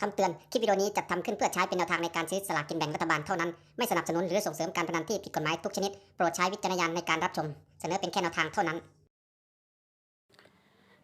คำเตือน คลิปวิดีโอนี้จัดทำขึ้นเพื่อใช้เป็นแนวทางในการซื้อสลากกินแบ่งรัฐบาลเท่านั้น ไม่สนับสนุนหรือส่งเสริมการพนันที่ผิดกฎหมายทุกชนิด โปรดใช้วิจารณญาณในการรับชม เสนอเป็นแค่แนวทางเท่านั้น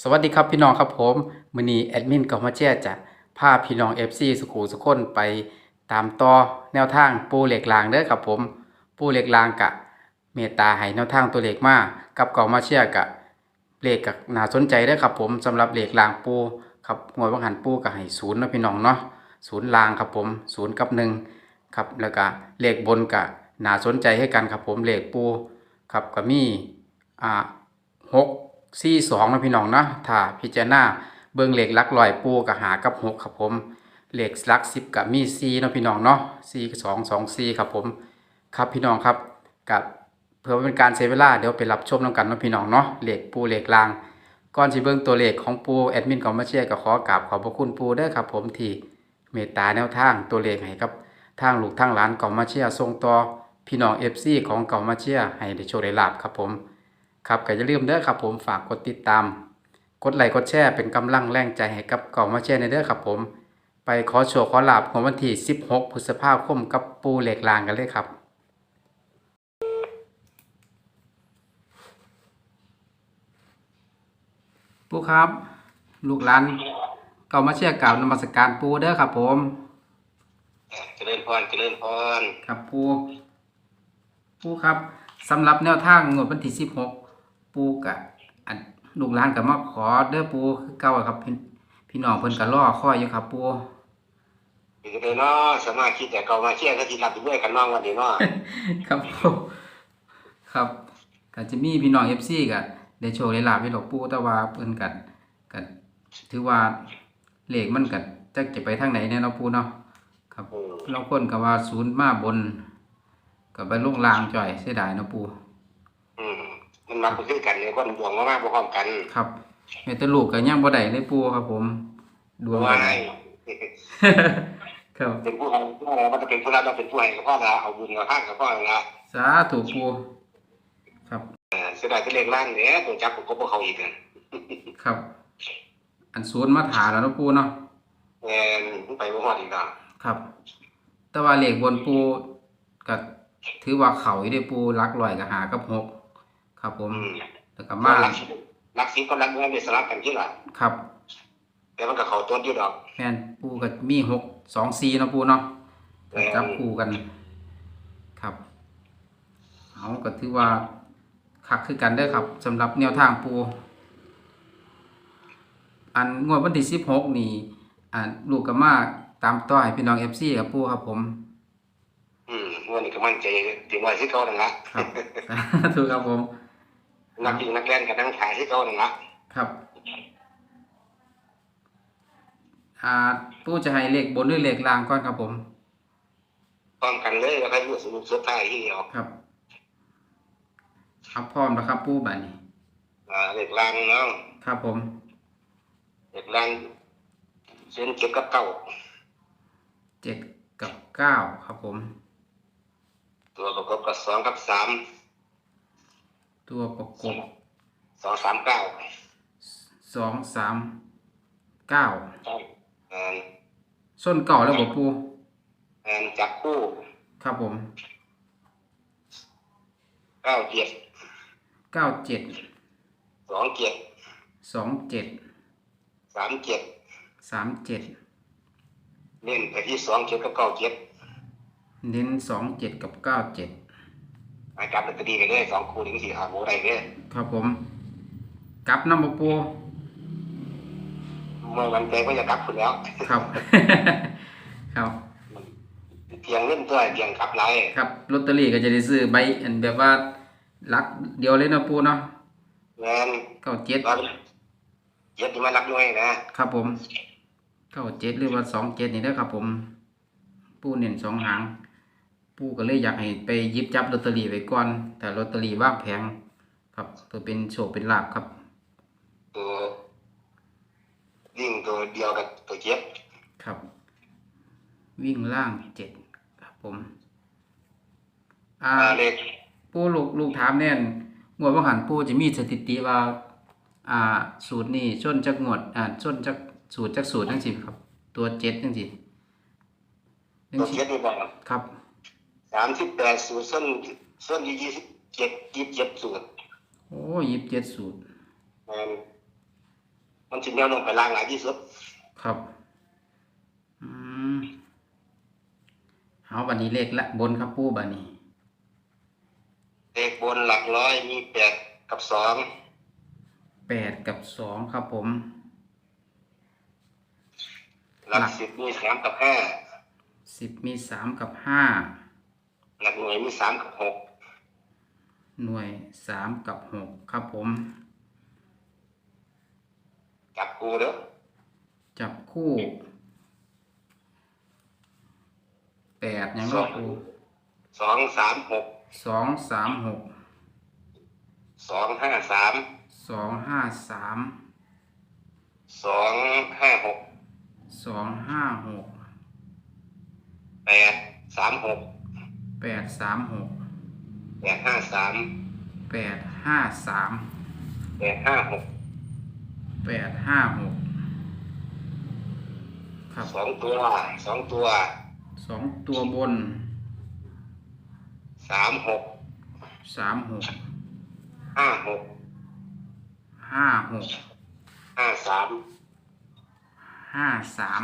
สวัสดีครับพี่น้องครับผมมือนีแอดมินก็มาแจ้จะพาพี่น้อง FC สุขูสุคนไปตามต่อแนวทางปูเหล็กลางเด้อครับผม ปูเหล็กลางกะ เมตตาให้แนวทางตัวเหลขมากับก่ามาเชียกะเหลขกับน่าสนใจเด้อครับผมสำหรับเหลขลางปู ครับงวดวังหันปูกับให้ศูนย์นะพี่น้องเนาะศูนย์ลางครับผมศูนย์กับหนึ่งครับแล้วก็เลขบนกะน่าสนใจให้กันครับผมเลขปูครับก็มีอ่าหกสี่สองนะพี่น้องเนาะถ้าพิจารณาเบิ่งเหล็กลักลอยปูกับหากับหกครับผมเหล็กลักสิบกับมีสี่นะพี่น้องเนาะสี่สองสองสี่ครับผมครับพี่น้องครับกับเพื่อเป็นการเสียเวลาเดี๋ยวไปรับชมน้ำกันนะพี่น้องเนาะเหล็กปูเหล็กลาง ก่อนที่เบิ่งตัวเลขของปูแอดมินของมาเชียร์ก็ขอกราบขอบพระคุณปูเด้ครับผมที่เมตตาแนวทางตัวเลขให้กับทางลูกทางหลานของมาเชียร์ส่งต่อพี่น้องเอฟซีของเก่ามาเชียร์ให้ได้โชคได้ลาบครับผมครับก็อย่าลืมเด้อครับผมฝากกดติดตาม กดไลค์กดแชร์เป็นกำลังแรงใจให้กับเก่ามาแชร์ในเด้อครับผม ไปขอโชว์ขอลาบของวันที่ 16 พฤษภาคมกับปูเหล็กลางกันเลยครับ ปูครับ ลูกหลานเก่ามาเชียร์กล่าวนมัสการปูเด้อครับ ผมเจริญพรเจริญพรครับปูปูครับสำหรับแนวทางงวดวันที่สิบหกปูกะอันลูกหลานกับมาขอเด้อปูคือเก่าอะครับพี่พี่น้องเพิ่นก็รอคอยอยู่ครับปูอยู่เลยเนาะสามารถคิดแต่เก่ามาเชี่ยก็ที่รับด้วยกันน้องวันนี้เนาะครับปูครับก็จะมีพี่น้องเอฟซีก็ ได้โชว์ได้ลาบได้ดอกปูแต่ว่าเพิ่นกัก็ถือว่าเลขมันก็จักจะไปทางไหนเนี่ยเนาะปูเนาะครับอืมเราคนก็ว่าศูนย์มาบนก็ไปลงล่างจ่อยเสียดายเนาะปูอืมมันมาคือกันเนี่ยคนดวงมากๆพร้อมกันครับแม่แตลูกก็ยังบ่ได้เลยปู่ครับ ผมดวงว่าบ่ได้ครับเป็นผู้ให้ผู้ให้มันจะเป็นผู้รับต้องเป็นผู้ให้กับพ่อละเอาบุญกับข้างกับพ่อละสาธุปู่ครับเออเสียดายที่เลขล่างเนี่ยตัวจับก็พวกเขาอีกอะครับ อันศูนย์มาถาแล้วเนาะปู่เนาะแอนไปบ่ฮอดอีกอะครับ แต่ว่าเลขบนปู่ก็ถือว่าเขาอยู่เด้ปู่หลักร้อยก็หากับหกครับ ผมอืมแล้วก็มามารักรักสิบก็รักเงินไปสลับกันที่ละครับ แต่มันก็เขาต้นอยู่ดอก แม่นปู่ก็มีหกสองสี่เนาะปู่เนาะก็จับคู่กัน ครับเอาก็ถือว่า คักคือกันเด้อครับสำหรับแนวทางปู อันงวดวันที่สิบหกนี่อ่าลูกก็มาตามต่อให้พี่น้องเอฟซีครับปูครับผมอืมวันนี้ก็มั่นใจถึงว่าที่เขานั่นละครับถูกครับผม นักยิงนักเล่นกับนักขายที่เขานั่นละครับอ่าปูจะให้เลขบนหรือเลขล่างก่อนครับผมพร้อมกันเลยแล้วก็รู้สึกสุดท้ายที่เดียวครับ ครับพร้อมแล้วครับปูบัดนี้ อ่าเด็กล่างเนาะครับผม เด็กล่างเส้นเก็บกับเก้าเจ็ดกับเก้าครับผม ตัวประกอบกับสองกับสามตัวประกบสองสามเก้าสองสามเก้าอ่าส้นเก่าแล้วบอกปูอ่าจับคู่ครับผมเก้าเจ็ด เก้าเจ็ดสองเจ็ดสองเจ็ดสามเจ็ดสามเจ็ดเล่นไปที่สองเจ็ดกับเก้าเจ็ดเน้นสองเจ็ดกับเก้าเจ็ดอาจับลอตเตอรี่กันเลยสองคู่ถึงสี่หาโมได้เลยครับผมกลับน้ำบปูเมื่อวันใจก็จะกลับคุณแล้ว ครับ ครับเพียงเล่นตัวเพียงกลับไรครับลอตเตอรี่ก็จะได้ซื้อใบอันแบบว่า ลักเดียวเลยเนาะปูเนาะเงินเก้าเจ็ดตอนเจ็ดที่มารับด้วยนะครับผมเก้าเจ็ดหรือว่าสองเจ็ดนี่เด้อครับผม ปูเน้นสองหาง ปูก็เลยอยากให้ไปหยิบจับลอตเตอรี่ไว้ก่อน แต่ลอตเตอรี่ว่างแพงครับเพื่อเป็นโชคเป็นลาบครับตัวยิ่งตัวเดียวกับตัวเจ็ดครับ วิ่งล่างเจ็ดครับผม อ่าอ่าเลข ปูลูกลูกถามแน่นงวดว่าหันปูจะมีสถิติว่า อ่า สูตรนี่ส้นจักงวด อ่าส้นจักสูตรจักสูตรทั้งสิบครับ ตัวเจ็ดจังสิจังตัวสิเจ็ดนี่บอกครับสามสิบแปดสูตรส้นส้นยี่สิบเจ็ดยี่สิบเจ็ดสูตรโอ้ยี่สิบเจ็ดสูตรมันมันถึงแนวลงไปล่างหลายที่สุดครับอืมเอาบันนี้เลขละบนครับปูบันนี้ เลขบนหลักร้อยมีแปดกับสองแปดกับสองครับผม หลักสิบมีสามกับห้าสิบมีสามกับห้าหลักหน่วยมีสามกับหกหน่วยสามกับหกครับผม จับกูเด้อจับคู่แปดยังรอบปูสองสามหก สองสามหกสองห้าสามสองห้าสามสองห้าหกสองห้าหกแปดสามหกแปดสามหกแปดห้าสามแปดห้าสามแปดห้าหกแปดห้าหกครับสองตัวสองตัวสองตัวบน สามหกสามหกห้าหกห้าหกห้าสามห้าสาม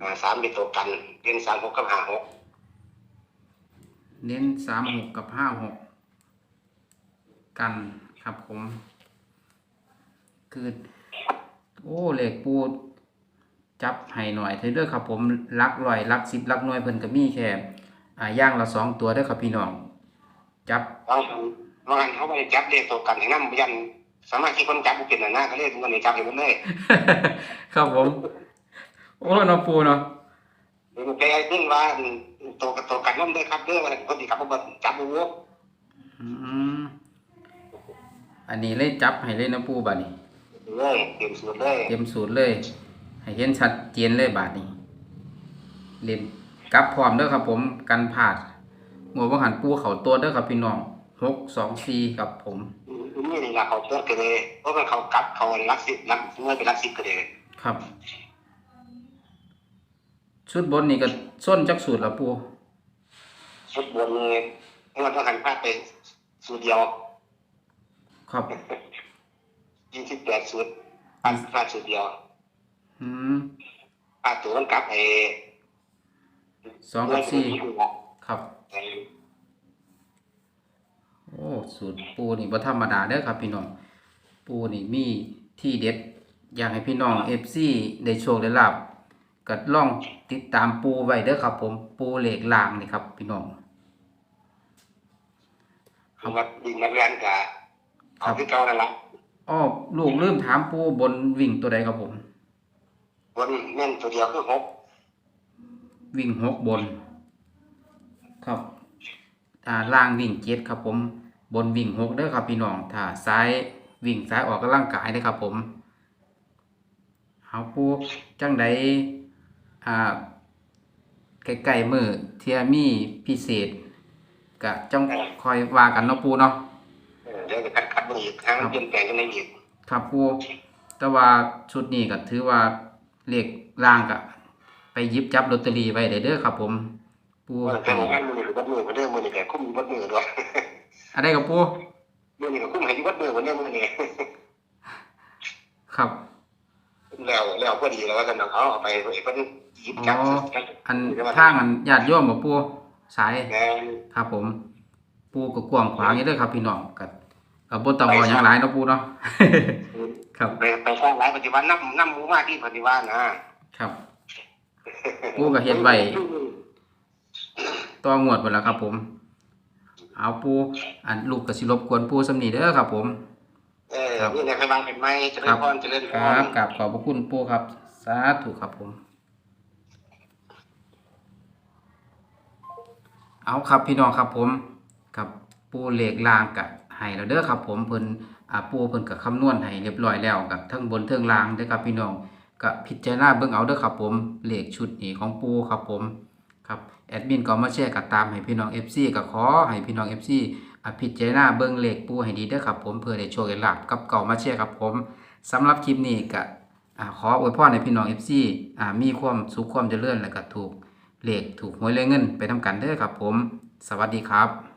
ห้าสามเป็นตัวกันเรียนสามหกกับห้าหกเน้นสามหกกับห้าหกกันครับผม คือ โอ้เหล็กปูจับให้หน่อยเถอะเด้อครับผมลักลอยลักสิบลักหน่วยเพิ่นก็มีแค่ อ่าย่างละสองตัวเด้อครับพี่น้อง จับเอาว่างั้นเขาไปจับเลขตัวกันให้นั่นยันสามารถที่คนจับบุเป็นหน้าก็เลขมันเลยจับอยู่มันเลยครับผม โอ้เน้องปูเนาะหรือมันไปไอ้เรื่งว่าตัวกับตัวกันนั่นเลยครับเรื่องอะไรคนที่ขับรถจับบุ้อืมอันนี้เลยจับให้เลยนาะปูบัดนี้ เลยเตรียมสูตรเลยเต็มสูตรเลย ให้เห็นชัดเจนเลยบาดนี้เล่น กลับพร้อมเด้อครับผมกันผาดงวดว่าหันปูเขาตัวเด้อครับพี่น้องหกสองสี่ครับผมนี่นี่ละเขาเปิดกันเลยเพราะมันเขากัดเขารักสิบรักเมื่อเป็นรักสิบกันเลยครับ ชุดบนนี่ก็ส้นจักสูตรละปูชุดบนเลยเมื่อต้องหันพลาดไปสูตรเดียวครับยี่สิบแปดสูตรพลาดพลาดสูตรเดียวอืมพลาดตัวมันกลับไอ้ สองกับสี่ครับไอ้โอ้สูตรปูนี่บ่ธรรมดาเด้อครับ พี่น้อง ปูนี่มีที่เด็ด อยากให้พี่น้อง FC ได้โชคได้ลาบก็ลองติดตามปูไว้เด้อครับ ผมปูเหล็กลางนี่ครับ พี่น้องคือว่าดินนักเรียนกับเอาที่เก่านั่นละอ้อลูกลืมถามปูบนวิ่งตัวใดครับผม บนเน้นตัวเดียวคือหก วิ่งหกบน ครับอ่าล่างวิ่งเจ็ดครับผมบนวิ่งหกเด้อครับพี่น้องถ้าซ้ายวิ่งซ้ายออกกำลังกายเด้อครับผมเอาปูจังใดอ่าใกล้ๆมือเทียมีพิเศษกะจ้องคอยว่ากันเนาะปูเนาะเออเดี๋ยวจะคัดคัดมันอีกทางมันเปลี่ยนแปลงกันในอีกครับปูแต่ว่าชุดนี้ก็ถือว่าเลขล่างก็ ไปหยิบจับลอตเตอรี่ไว้ได้เด้อครับ ผม ปูเออแต่ของงานมือหรือวัดมือมาเด้อมือนี่แกคุ้มอยู่วัดมือด้วยอะไรกับปูมือนี่ก็คุ้มให้อยู่วัดมือวันนี้มือนี่ครับแล้วแล้วพอดีแล้วว่ากันเอาเอาไปไอ้เพิ่นหยิบจับอันทางอันญาติโยมบ่ปูสายแม่นครับผม ปูก็กว้างขวางอยู่เด้อครับ พี่น้องก็ก็บ่ต้องเอาหยังหลายเนาะปูเนาะครับไปไปสร้างหลายปฏิวัติน้ำน้ำหมูมากที่ปฏิวัตินะครับ ปูก็เฮ็ดไว้ต่องวดไปแล้วครับ ผม เอาปูอันลูกก็สิรบกวนปูสำนีเด้อครับ ผมเออนี่ในพยาบาลเป็นไม้เจริญพรเจริญพครรับกราบขอบพระคุณปูครับ สาธุครับผม เอาครับพี่น้องครับผมกับปูเหล็กลางกับให้แล้วเด้อครับ ผมเพิ่นอ่าปูเพิ่นก็คำนวณให้เรียบร้อยแล้วกับทั้งบนเทิงล่างเด้อครับพี่น้อง ก็พิจารณาเบิ่งเอาเด้อครับผมเลขชุดนี้ของปูครับผมครับแอดมินก็มาแชร์กับตามให้พี่น้อง FC ก็ขอให้พี่น้อง FC อพิจารณาเบิ่งเลขปูให้ดีเด้อครับผมเพื่อได้โชคได้ลาภกับเก่ามาแชร์ครับผมสำหรับคลิปนี้ก็ขออวยพรให้พี่น้อง FC อ่ามีความสุขความเจริญแล้วก็ถูกเลขถูกหวยเลยเงินไปทำกันเด้อครับผม สวัสดีครับ